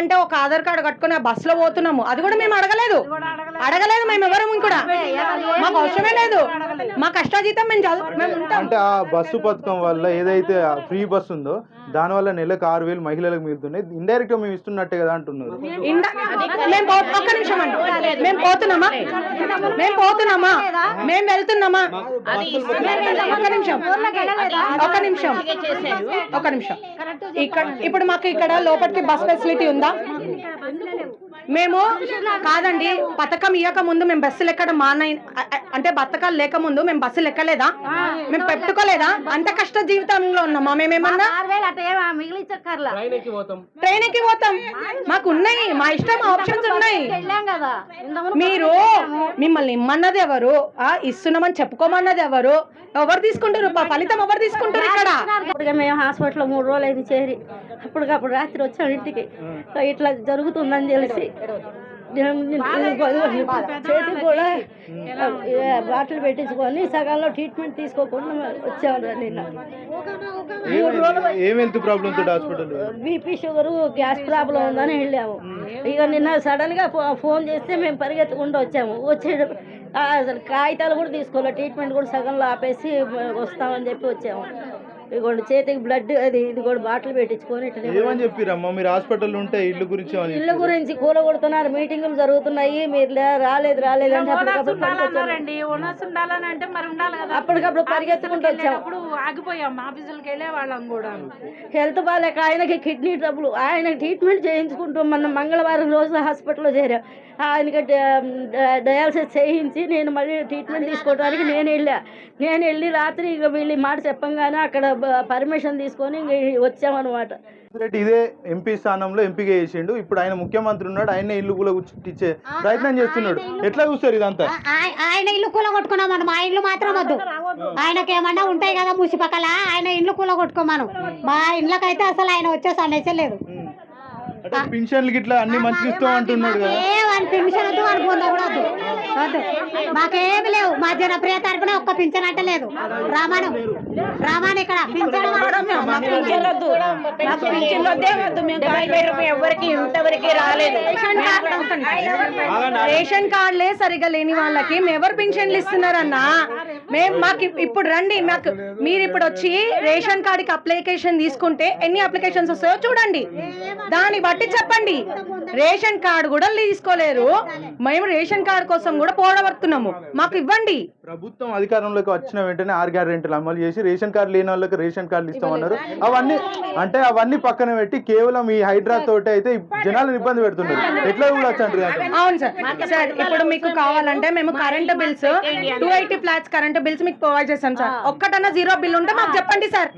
అంటే ఒక ఆధార్ కార్డు కట్టుకుని ఆ బస్లో పోతున్నాము. అది కూడా మేము అడగలేదు. అడగలేదు. మేము ఎవరు కూడా మాకు అవసరమే లేదు. మా కష్టాజీతం మేము చదువు మేము ఉంటాం. అంటే ఆ బస్సు పథకం వల్ల ఏదైతే ఫ్రీ బస్ ఉందో దాని వల్ల నెలకు ఆరు వేలు మహిళలకు మిగులుతున్నాయి. ఇండైరెక్ట్గా మేము ఇస్తున్నట్టే కదా అంటున్నారు. మేము ఒక్క నిమిషం అండి. మేము పోతున్నామా? మేము పోతున్నామా? మేము వెళ్తున్నామా? ఒక్క నిమిషం. ఒక్క నిమిషం. ఒక్క నిమిషం. ఇక్కడ ఇప్పుడు మాకు ఇక్కడ లోపలికి బస్ ఫెసిలిటీ ఉందా? లేవు మేము కాదండి పథకం ఇవ్వక ముందు మేము బస్సులు ఎక్కడం మానై అంటే బతకాలు లేక ముందు మేము బస్సులు ఎక్కలేదా మేము పెట్టుకోలేదా? అంత కష్ట జీవితంలో ఉన్నామా మేమేమన్నా ట్రైన్ ఎక్కి పోతాం. మాకు ఉన్నాయి మా ఇష్టం ఆప్షన్స్ ఉన్నాయి. మీరు మిమ్మల్ని ఇమ్మన్నది ఎవరు? ఆ ఇస్తున్నామని చెప్పుకోమన్నది ఎవరు? ఎవరు తీసుకుంటారు? ఫలితం ఎవరు తీసుకుంటారు ఇక్కడ? మేము హాస్పిటల్లో మూడు రోజులు అయింది చేరి. అప్పటికప్పుడు రాత్రి వచ్చాం ఇంటికి. ఇట్లా జరుగుతుందని తెలిసి. చేతికి కూడా బాటిల్ పెట్టించుకొని సగంలో ట్రీట్మెంట్ తీసుకోకుండా వచ్చాము నిన్న. ఏం- health hospital BP sugar gas problem ఉందని వెళ్ళాము. ఇక నిన్న సడన్గా ఫో- ఫోన్ చేస్తే మేము పరిగెత్తుకుంటూ వచ్చాము. వచ్చే అసలు కాగితాలు కూడా తీసుకోవాలి ట్రీట్మెంట్ కూడా సగంలో ఆపేసి వస్తామని చెప్పి వచ్చాము. ఇదిగోండి చేతికి బ్లడ్ అది ఇది కూడా బాటిల్ పెట్టించుకొని ఇట్లా ఏమని చెప్పిరమ్మా? మీరు హాస్పిటల్ ఉంటే ఇల్లు గురించి ఇల్లు గురించి కూల కొడుతున్నారు మీటింగులు జరుగుతున్నాయి మీరు రాలేదు రాలేదు అంటే అప్పటికప్పుడు పట్టుకొచ్చాము. ఉండాలన్నారండి ఉన్నస్ ఉండాలని అంటే మరి ఉండాలి కదా. అప్పటికప్పుడు పరిగెత్తుకుంటూ వచ్చాము అప్పుడు ఆగిపోయాం ఆఫీసులకి వెళ్ళే వాళ్ళం కూడా. హెల్త్ బాగాలేక ఆయనకి కిడ్నీ ట్రబుల్ ఆయన ట్రీట్మెంట్ చేయించుకుంటూ మన మంగళవారం రోజు హాస్పిటల్లో చేరాం. ఆయనకి డయాలసిస్ చేయించి నేను మళ్ళీ ట్రీట్మెంట్ తీసుకోవడానికి నేను వెళ్ళా. నేను వెళ్ళి రాత్రి ఇక వీళ్ళు మాట చెప్పంగానే అక్కడ పర్మిషన్ తీసుకొని వచ్చామన్నమాట. రెడ్డి ఇదే ఎంపీ స్థానంలో ఎంపీగా చేసిండు. ఇప్పుడు ఆయన ముఖ్యమంత్రి ఉన్నాడు. ఆయన ఇల్లు కూడా చుట్టించే ప్రయత్నం చేస్తున్నాడు. ఎట్లా చూస్తారు ఇదంతా? ఆయ- ఆయన ఇల్లు కూల కొట్టుకున్నామను మా ఇల్లు మాత్రం వద్దు. ఆయనకి ఏమన్నా ఉంటాయి కదా ముసి పక్కల. ఆయన ఇల్లు కూల కొట్టుకోమను. మా ఇళ్ళకైతే అసలు ఆయన వచ్చే సమస్య లేదు. అంటే పింఛన్లు గిట్లా అన్ని మంచిగా ఇస్తాం అంటున్నాడు కదా. ఏ వాని పెన్షన్ వద్దు వాని పొంద కూడా వద్దు. వద్దు. మాకేమి లేవు. మా జనప్రియ తరపున ఒక్క పింఛన్ అంటే లేదు. రామాను రామాను ఇక్కడ పింఛన్ ఎవరికి ఇంతవరకు రాలేదు. రేషన్ కార్డు రేషన్ కార్డులే సరిగా లేని వాళ్ళకి మేము ఎవరు పింఛన్లు ఇస్తున్నారన్నా మేము మాకు ఇప్పుడు రండి మాకు మీరు ఇప్పుడు వచ్చి రేషన్ కార్డుకి అప్లికేషన్ తీసుకుంటే ఎన్ని అప్లికేషన్స్ వస్తాయో చూడండి. దాన్ని బట్టి చెప్పండి. రేషన్ కార్డు కూడా తీసుకోలేరు. మేము రేషన్ కార్డు కోసం కూడా పోరాడుతున్నాము. మాకు ఇవ్వండి. ప్రభుత్వం అధికారంలోకి వచ్చిన వెంటనే ఆరు గ్యారెంటీలు అమలు చేసి రేషన్ కార్డు లేని వాళ్ళకి రేషన్ కార్డులు ఇస్తామన్నారు. అవన్నీ అంటే అవన్నీ పక్కన పెట్టి కేవలం ఈ హైడ్రా తోటి అయితే జనాలను ఇబ్బంది పెడుతున్నారు. ఎట్లా చూడొచ్చు అంటారు అవును సార్. సార్ ఇప్పుడు మీకు కావాలంటే మేము current bills two eighty flats current bills మీకు ప్రొవైడ్ చేస్తాం సార్. ఒక్కటన్నా జీరో బిల్ ఉంటే మాకు చెప్పండి సార్.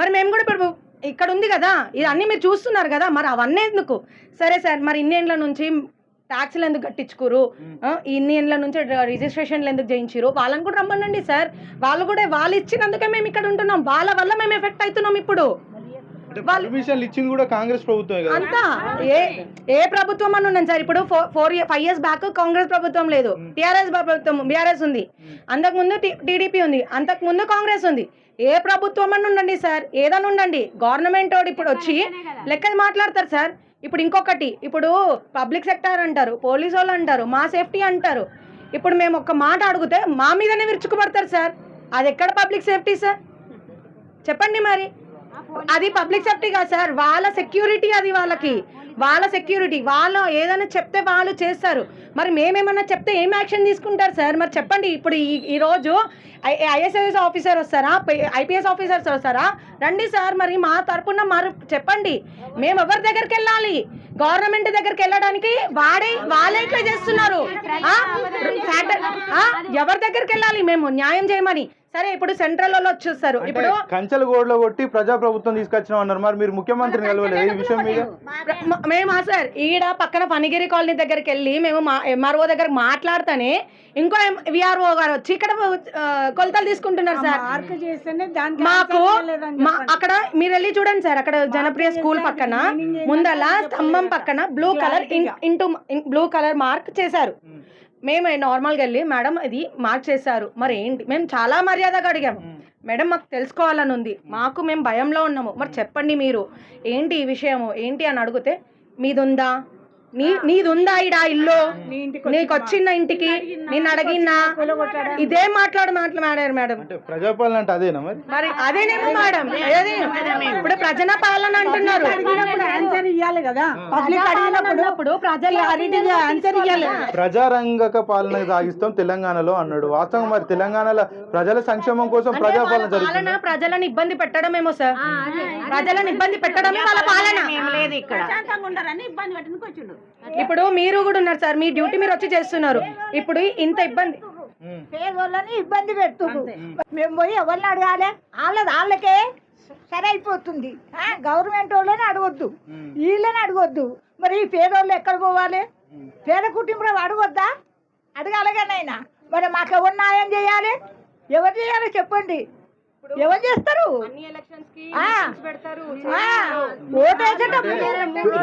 మరి మేము కూడా ఇప్పుడు ఇక్కడ ఉంది కదా ఇది అన్ని మీరు చూస్తున్నారు కదా మరి అవన్నీ ఎందుకు? సరే సార్ మరి ఇన్ని ఏండ్ల నుంచి ట్యాక్స్లు ఎందుకు కట్టించుకోరు? ఇన్ని ఏండ్ల నుంచి రిజిస్ట్రేషన్లు ఎందుకు చేయించారు వాళ్ళని కూడా రమ్మనండి సార్. వాళ్ళు కూడా వాళ్ళు ఇచ్చినందుకే మేము ఇక్కడ ఉంటున్నాం. వాళ్ళ వల్ల మేము ఎఫెక్ట్ అవుతున్నాం ఇప్పుడు. ఇచ్చింది కూడా కాంగ్రెస్ ప్రభుత్వమే కదా? అంతా. ఏ ఏ ప్రభుత్వం అని ఉన్నాను సార్? ఇప్పుడు four four five years back Congress ప్రభుత్వం లేదు. టిఆర్ఎస్ ప్రభుత్వం బీఆర్ఎస్ ఉంది. అంతకు ముందు టీడీపీ ఉంది. అంతకు ముందు కాంగ్రెస్ ఉంది. ఏ ప్రభుత్వం అని ఉండండి సార్? ఏదని ఉండండి. గవర్నమెంట్ వాడు ఇప్పుడు వచ్చి లెక్కలు మాట్లాడతారు సార్. ఇప్పుడు ఇంకొకటి ఇప్పుడు పబ్లిక్ సెక్టర్ అంటారు పోలీసు వాళ్ళు అంటారు మా సేఫ్టీ అంటారు. ఇప్పుడు మేము ఒక మాట అడిగితే మా మీదనే విరుచుకుపడతారు సార్. అది ఎక్కడ పబ్లిక్ సేఫ్టీ సార్? చెప్పండి మరి. అది పబ్లిక్ సేఫ్టీ కాదు సార్. వాళ్ళ సెక్యూరిటీ అది వాళ్ళకి. వాళ్ళ సెక్యూరిటీ. వాళ్ళు ఏదైనా చెప్తే వాళ్ళు చేస్తారు. మరి మేమేమన్నా చెప్తే ఏం యాక్షన్ తీసుకుంటారు సార్? మరి చెప్పండి. ఇప్పుడు ఈ ఈరోజు ఐఎస్ఐఎస్ ఆఫీసర్ వస్తారా? ఐపీఎస్ ఆఫీసర్స్ వస్తారా? రండి సార్. మరి మా తరపున మరి చెప్పండి. మేము ఎవరి దగ్గరికి వెళ్ళాలి? గవర్నమెంట్ దగ్గరికి వెళ్ళడానికి వాడే వాళ్ళే ఇట్లా చేస్తున్నారు. ఎవరి దగ్గరికి వెళ్ళాలి? మేము న్యాయం చేయమని. సరే ఇప్పుడు సెంట్రల్ వాళ్ళు వచ్చేస్తారు ఇప్పుడు కంచెలు గోడలో కొట్టి ప్రజా ప్రభుత్వం తీసుకొచ్చినాం అన్నారు. మరి మీరు ముఖ్యమంత్రిని కలవలేదు? ఈ విషయం మీద? మ- మేమా సార్ ఈడ పక్కన పనిగిరి కాలనీ దగ్గరికి వెళ్ళి మేము మా ఎంఆర్ఓ దగ్గర మాట్లాడితేనే ఇంకో విఆర్ఓ గారు వచ్చి ఇక్కడ కొలతలు తీసుకుంటున్నారు సార్. మాకు అక్కడ మీరు వెళ్ళి చూడండి సార్ అక్కడ జనప్రియ స్కూల్ పక్కన ముందల స్తంభం పక్కన blue colour into blue colour mark చేశారు. మేము నార్మల్గా వెళ్ళి మేడం ఇది మార్క్ చేశారు మరి ఏంటి? మేము చాలా మర్యాదగా అడిగాము. మేడం మాకు తెలుసుకోవాలని ఉంది. మాకు మేము భయంలో ఉన్నాము. మరి చెప్పండి మీరు. ఏంటి ఈ విషయము? ఏంటి అని అడిగితే మీదుందా? నీ నీదుందా ఇడా ఇల్లు? నీకు వచ్చిన ఇంటికి? నేను అడిగినా? ఇదే మాట్లాడు మాట్లాడారు మేడం అంటే ప్రజాపాలన అంటే అదేనా మరి? మరి అదేనేమో మేడం. ప్రజల పాలన అంటున్నారు. ఆన్సర్ ఇవ్వాలి కదా. పబ్లిక్ అడిగినప్పుడు ప్రజలు ఆన్సర్ ఇవ్వాలి ప్రజారంగక పాలన సాగిస్తాం తెలంగాణలో అన్నాడు. వాస్తవం మరి తెలంగాణలో ప్రజల సంక్షేమం కోసం ప్రజాపాలన జరుగుతుంది? పాలన ప్రజలను ఇబ్బంది పెట్టడమేమో సార్. ప్రజలను ఇబ్బంది పెట్టడమే వాళ్ళ పాలన. లేదు ఇక్కడ. ఇప్పుడు మీరు కూడా ఉన్నారు సార్. మీ డ్యూటీ మీరు వచ్చి చేస్తున్నారు. ఇప్పుడు ఇంత ఇబ్బంది పేదోళ్ళని ఇబ్బంది పెడుతుంది మేము పోయి ఎవరిని అడగాలి? వాళ్ళది వాళ్ళకే అయిపోతుంది. ఆ, గవర్నమెంట్ వాళ్ళని అడగొద్దు. వీళ్ళని అడగొద్దు. మరి ఈ పేదోళ్ళు ఎక్కడ పోవాలి? పేద కుటుంబం అడగొద్దా? అడగాలిగానైనా మరి మాకు ఎవరు న్యాయం చేయాలి? ఎవరు చేయాలి చెప్పండి. ఎవరు చేస్తారు?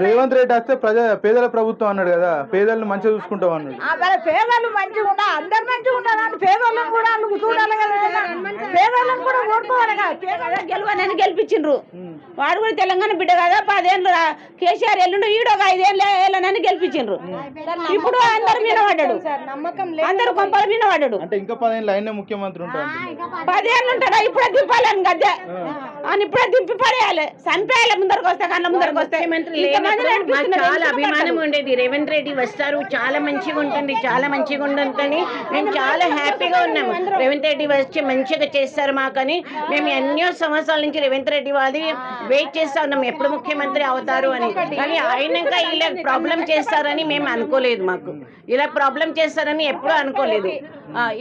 రేవంత్ రెడ్డి వస్తే ప్రజా పేదల ప్రభుత్వం అన్నాడు కదా పేదలను మంచిగా చూసుకుంటాం అన్నాడు. పేదలు మంచిగా ఉండా అందరు మంచిగా ఉండాలని పేదోళ్ళని కూడా చూడాలి కదా పేదోళ్ళని కూడా ఓడుకోవాలి కదా. పేదోళ్ళని గెలవనని గెలిపించిండ్రు. వాడు కూడా తెలంగాణ బిడ్డ కదా పదేళ్ళు కేసీఆర్ ఎల్లుండి ఈడు ఒక ఐదేళ్ళు ఏళ్ళనని గెలిపించిండ్రు. ఇప్పుడు అందరు మీద పడ్డాడు. నమ్మకం అందరు కొంపల మీద పడ్డాడు. అంటే ఇంకా పదిహేను లైన్ ముఖ్యమంత్రి ఉంటారు పదేళ్ళు ఉంటాడా? ఇప్పుడే దింపాలని గద్దె అని ఇప్పుడే దింపి పడేయాలి. చంపేయాలి ముందరకు వస్తే కళ్ళ ముందరకు వస్తే. చాలా అభిమానం? ఉండేది. రేవంత్ రెడ్డి వస్తారు చాలా మంచిగా ఉంటుంది చాలా మంచిగా ఉంటుంది మేము చాలా హ్యాపీగా ఉన్నాము. రేవంత్ రెడ్డి వచ్చి మంచిగా చేస్తారు మాకని. మేము ఎన్నో సంవత్సరాల నుంచి రేవంత్ రెడ్డి వాళ్ళది వెయిట్ చేస్తా ఉన్నాం ఎప్పుడు ముఖ్యమంత్రి అవుతారు అని. కానీ ఆయనక ఇలా ప్రాబ్లం చేస్తారని మేము అనుకోలేదు మాకు. ఇలా ప్రాబ్లం చేస్తారని ఎప్పుడు అనుకోలేదు.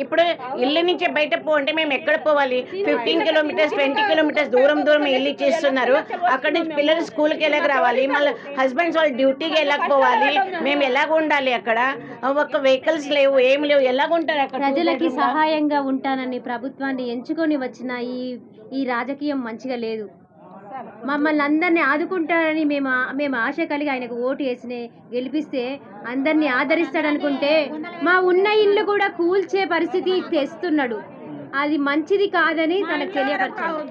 ఇప్పుడు ఇల్లు నుంచి బయట పో అంటే మేము ఎక్కడ పోవాలి? ఫిఫ్టీన్ కిలోమీటర్స్ ట్వంటీ కిలోమీటర్స్ దూరం దూరం ఇల్లు చేస్తున్నారు. అక్కడ నుంచి పిల్లలు స్కూల్కి ఎలాగ రావాలి. మళ్ళీ హస్బెండ్స్ వాళ్ళ డ్యూటీకి వెళ్ళకపోవాలి. మేము ఎలాగ ఉండాలి అక్కడ? ఒక వెహికల్స్ లేవు ఏం లేవు. ఎలాగ ఉంటారు అక్కడ? ప్రజలకి సహాయంగా ఉంటానని ప్రభుత్వాన్ని ఎంచుకొని వచ్చిన ఈ ఈ రాజకీయం మంచిగా లేదు. మమ్మల్ని అందరినీ ఆదుకుంటారని మేము మేము ఆశ కలిగి ఆయనకు ఓటు వేసిన గెలిపిస్తే అందరినీ ఆదరిస్తాడనుకుంటే మా ఉన్న ఇల్లు కూడా కూల్చే పరిస్థితి తెస్తున్నాడు. అది మంచిది కాదని తనకు తెలియపరచాలి.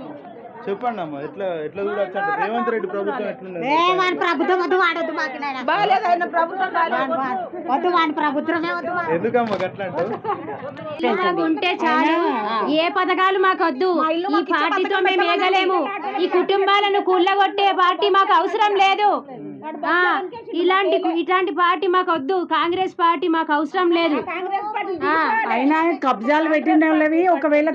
చెప్పండి అమ్మా ఎట్లా ఎట్లా చూడొచ్చు రేవంత్ రెడ్డి ప్రభుత్వం ఎట్లున్నది ఏమని ప్రభుత్వం వద్దు వాడొద్దు మాకు నాయనా. బాగాలేదైనా ప్రభుత్వం. వద్దు. వాడి ప్రభుత్వమే వద్దు మాకు. ఎందుకమ్మా గట్లా అంటావు? ఉంటే చాలు. ఏ పథకాలు మాకు వద్దు. ఈ పార్టీతో మేము ఏగలేము. ఈ కుటుంబాలను కుళ్ళగొట్టే పార్టీ మాకు అవసరం లేదు. ఇలాంటి ఇట్లాంటి పార్టీ మాకు వద్దు. కాంగ్రెస్ పార్టీ మాకు అవసరం లేదు. అయినా కబ్జాలు పెట్టిన వాళ్ళవి ఒకవేళ